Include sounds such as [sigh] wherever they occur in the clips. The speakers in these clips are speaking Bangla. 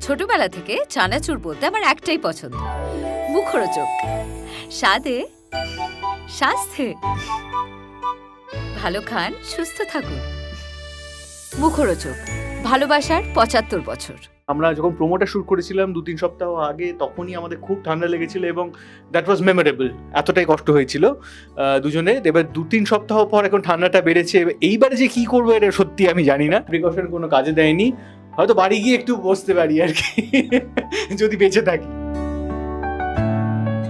ছোটবেলা থেকে চানাচুর বলতে আমার একটাই পছন্দ। মুখরোচক। স্বাদে, স্বাস্থ্যে। ভালো খান, সুস্থ থাকুন। মুখরোচক। ভালোবাসার পঁচাত্তর বছর। আমরা যখন প্রোমোটা শুট করেছিলাম দু তিন সপ্তাহ আগে, তখনই আমাদের খুব ঠান্ডা লেগেছিল এবং দ্যাট ওয়াজ মেমোরেবল এতটাই কষ্ট হয়েছিল। দুজনে। এবার দু তিন সপ্তাহ পর এখন ঠান্ডাটা বেড়েছে। এইবারে যে কি করব এটা সত্যি আমি জানি না। প্রিকশন কোনো কাজে দেয়নি। হয়তো বাড়ি গিয়ে একটু বসতে পারি আর কি যদি বেঁচে থাকি।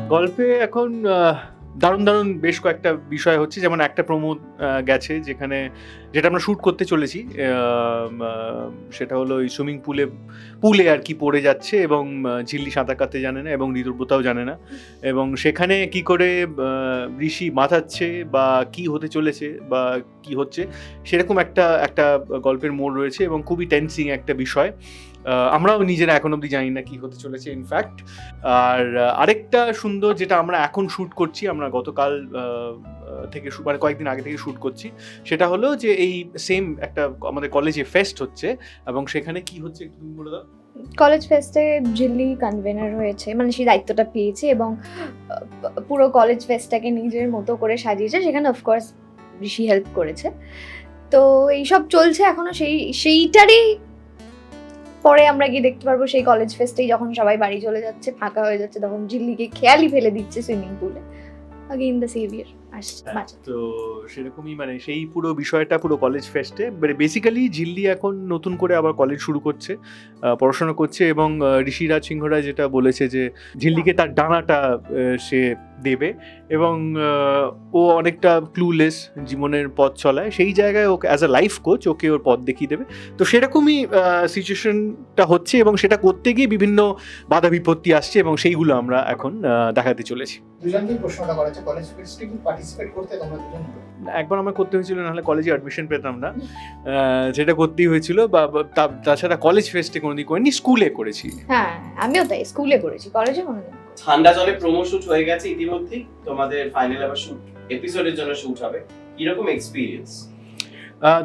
গল্পে এখন দারুণ দারুণ বেশ কয়েকটা বিষয় হচ্ছে, যেমন একটা প্রমোদ গেছে যেখানে, যেটা আমরা শ্যুট করতে চলেছি সেটা হলো ওই সুইমিং পুলে পুলে আর কি পড়ে যাচ্ছে এবং ঝিল্লি সাঁতার কাটতে জানে না এবং ঋতুব্রতাও জানে না। এবং সেখানে কি করে ঋষি মাথাচ্ছে বা কি হতে চলেছে বা কি হচ্ছে, সেরকম একটা একটা গল্পের মোড় রয়েছে এবং খুবই টেন্সিং একটা বিষয়। আমরাও নিজেরা এখন অবধি জানি না কি হতে চলেছে ইনফ্যাক্ট আর আরেকটা সুন্দর যেটা আমরা এখন শ্যুট করছি, আমরা গতকাল থেকে মানে কয়েকদিন আগে থেকে শ্যুট করছি, সেটা হলো যে এই সেম একটা আমাদের কলেজে ফেস্ট হচ্ছে, এবং সেখানে কি হচ্ছে একটু বলে দাও? কলেজ ফেস্টে ঝিল্লি কনভেনার হয়েছে মানে সেই দায়িত্বটা পেয়েছে এবং পুরো কলেজ ফেস্টটাকে নিজের মতো করে সাজিয়েছে, সেখানে অফকোর্স ঋষি হেল্প করেছে। তো এইসব চলছে এখনও, সেই, সেইটারই পরে আমরা গিয়ে দেখতে পারব সেই কলেজ ফেস্টেই যখন সবাই বাড়ি চলে যাচ্ছে ফাঁকা হয়ে যাচ্ছে তখন ঝিল্লিকে খেয়ালি ফেলে দিচ্ছে সুইমিং পুলে আগেইন দ্য সেভিয়ার তো সেরকমই মানে সেই পুরো বিষয়টা পুরো কলেজ ফেস্টে মানে বেসিক্যালি ঝিল্লি এখন নতুন করে আবার কলেজ শুরু করছে পড়াশোনা করছে এবং ঋষিরাজ সিংহরায় যেটা বলেছে যে ঝিল্লিকে তার ডানাটা সে দেবে এবং ও অনেকটা ক্লুলেস জীবনের পথ চলায়। সেই জায়গায় ওকে অ্যাজ আ লাইফ কোচ ওকে ওর পথ দেখিয়ে দেবে। তো সেরকমই সিচুয়েশনটা হচ্ছে এবং সেটা করতে গিয়ে বিভিন্ন বাধা বিপত্তি আসছে এবং সেইগুলো আমরা এখন দেখাতে চলেছি। দুজনকেই প্রশ্নটা করা হচ্ছে কলেজ ফেস্টে কি পার্টিসিপেট করতে একবার আমার করতে হয়েছিল নাহলে কলেজে অ্যাডমিশন পেতাম না। যেটা করতেই হয়েছিল বা তাছাড়া কলেজ ফেস্টে কোনোদিন করিনি স্কুলে করেছি। হ্যাঁ আমিও তাই স্কুলে করেছি কলেজে কোনোদিন। ঠান্ডা জলে প্রোমো শুট হয়ে গেছে ইতিমধ্যেই তোমাদের ফাইনাল আবার শুট এপিসোডের জন্য শুট হবে। কীরকম এক্সপিরিয়েন্স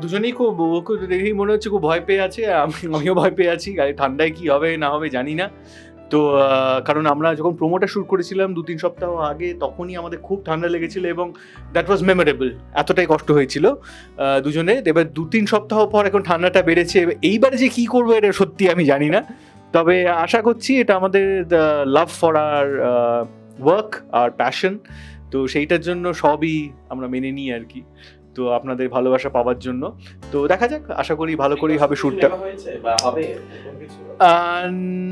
দুজনেই খুব ওকে দেখেই মনে হচ্ছে খুব ভয় পেয়ে আছে। আমি আমিও ভয় পেয়ে আছি। ঠান্ডায় কি হবে, না হবে জানি না। তো কারণ আমরা যখন প্রোমোটা শুট করেছিলাম দু তিন সপ্তাহ আগে, তখনই আমাদের খুব ঠান্ডা লেগেছিল এবং দ্যাট ওয়াজ মেমোরেবল এতটাই কষ্ট হয়েছিল দুজনে। এবার দু তিন সপ্তাহ পর এখন ঠান্ডাটা বেড়েছে। এইবারে যে কি করব এটা সত্যি আমি জানি না। তবে আশা করছি এটা আমাদের লাভ ফর আর ওয়ার্ক আর প্যাশন তো সেইটার জন্য সবই আমরা মেনে নিই আর কি। তো আপনাদের ভালোবাসা পাওয়ার জন্য। তো দেখা যাক আশা করি ভালো করেই হবে শ্যুটটা নেওয়া হয়েছে বা হবে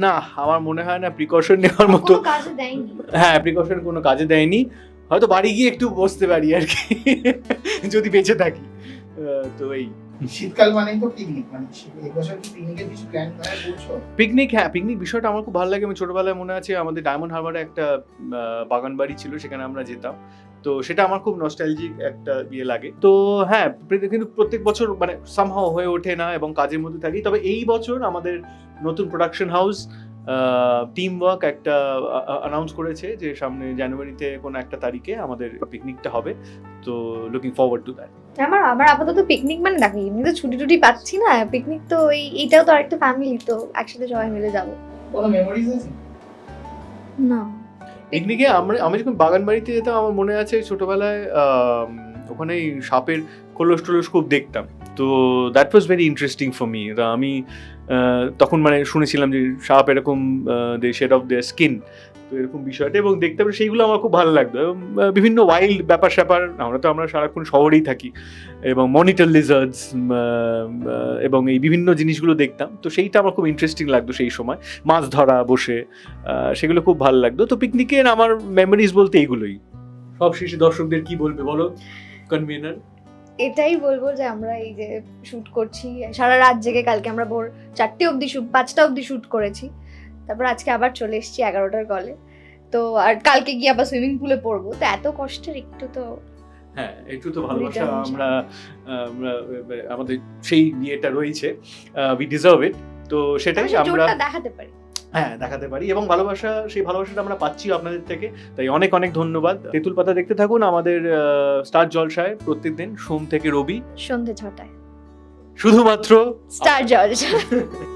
না আমার মনে হয় না প্রিকশন নেওয়ার মতো। হ্যাঁ প্রিকশন কোনো কাজে দেয়নি। হয়তো বাড়ি গিয়ে একটু বসতে পারি আর কি। যদি বেঁচে থাকি। তো এই। শীতকাল মানেই তো পিকনিক মানে এই বছর কি পিকনিকের কিছু প্ল্যান করা পিকনিক হ্যাঁ পিকনিক বিষয়টা আমার খুব ভালো লাগে। আমি ছোটবেলায় মনে আছে, আমাদের ডায়মন্ড হারবারে একটা বাগান বাড়ি ছিল, সেখানে আমরা যেতাম। তো সেটা আমার খুব নস্টালজিক একটা ইয়ে লাগে। তো হ্যাঁ কিন্তু প্রত্যেক বছর মানে সামহাও হয়ে ওঠে না এবং কাজের মধ্যে থাকি। তবে এই বছর আমাদের নতুন প্রোডাকশন হাউস টিম ওয়ার্ক একটা অ্যানাউন্স করেছে যে সামনে জানুয়ারিতে কোনো একটা তারিখে আমাদের পিকনিকটা হবে। তো লুকিং ফরওয়ার্ড টু দ্যাট আমার আমার আপাতত পিকনিক মানে দেখো এমনি তো ছুটি টুটি পাচ্ছি না। পিকনিক তো এই এইটাও তো আরেকটা ফ্যামিলি তো একসাথে সবাই মিলে যাব। কোনো মেমোরিজ আছে? না। পিকনিকে আমরা আমি যখন বাগান বাড়িতে যেতাম আমার মনে আছে ছোটবেলায় ওখানে সাপের খোলস টোলস খুব দেখতাম। তো that was very interesting for me আমি তখন মানে শুনেছিলাম যে সাপ এরকম they shed off the skin তো এরকম বিষয়টা এবং দেখতে পারে সেইগুলো আমার খুব ভালো লাগতো। এবং বিভিন্ন ওয়াইল্ড ব্যাপার স্যাপার, আমরা তো, আমরা সারাক্ষণ শহরেই থাকি এবং মনিটর লিজার্ডস এবং এই বিভিন্ন জিনিসগুলো দেখতাম। তো সেইটা আমার খুব ইন্টারেস্টিং লাগতো সেই সময়। মাছ ধরা, বসে সেগুলো খুব ভালো লাগতো। তো পিকনিকের আমার মেমোরিজ বলতে এইগুলোই। সব শেষে দর্শকদের কি বলবে বলো? কনভেনার এটাই বলব যে আমরা এই যে শুট করছি সারা রাত জেগে কালকে আমরা ভোর চারটে অবধি শুট পাঁচটা অবধি শুট করেছি। তারপর আজকে আবার চলে এসেছি এগারোটার কলে তো আর কালকে গিয়ে আবার সুইমিং পুলে পড়ব। তো এত কষ্টের একটু তো হ্যাঁ একটু তো ভালোবাসা আমরা আমাদের সেই ইয়েটা রয়েছে উই ডিজার্ভ ইট তো সেটাই আমরা দেখাতে পারি। হ্যাঁ দেখাতে পারি। এবং ভালোবাসা সেই ভালোবাসাটা আমরা পাচ্ছি আপনাদের থেকে। তাই অনেক অনেক ধন্যবাদ। তেঁতুল পাতা দেখতে থাকুন আমাদের স্টার জলসায় প্রত্যেক দিন সোম থেকে রবি। সন্ধে ছটায়। শুধুমাত্র স্টার জলসা। [laughs]